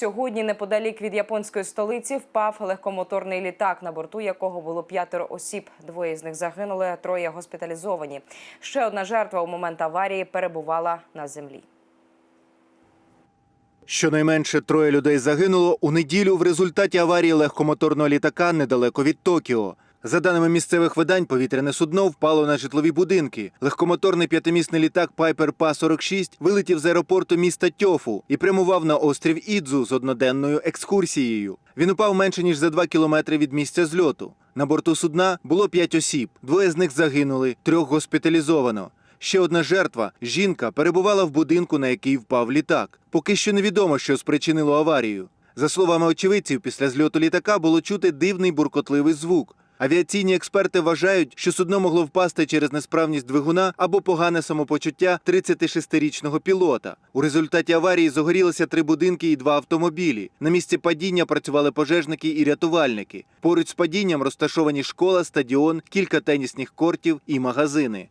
сьогодні неподалік від японської столиці впав легкомоторний літак, на борту якого було п'ятеро осіб. Двоє з них загинули, троє госпіталізовані. Ще одна жертва у момент аварії перебувала на землі. Щонайменше троє людей загинуло у неділю в результаті аварії легкомоторного літака недалеко від Токіо. За даними місцевих видань, повітряне судно впало на житлові будинки. Легкомоторний п'ятимісний літак Piper Pa-46 вилетів з аеропорту міста Тьофу і прямував на острів Ідзу з одноденною екскурсією. Він упав менше ніж за два кілометри від місця зльоту. На борту судна було п'ять осіб. Двоє з них загинули, трьох госпіталізовано. Ще одна жертва, жінка, перебувала в будинку, на який впав літак. Поки що невідомо, що спричинило аварію. За словами очевидців, після зльоту літака було чути дивний буркотливий звук. Авіаційні експерти вважають, що судно могло впасти через несправність двигуна або погане самопочуття 36-річного пілота. У результаті аварії загорілися три будинки і два автомобілі. На місці падіння працювали пожежники і рятувальники. Поруч з падінням розташовані школа, стадіон, кілька тенісних кортів і магазини.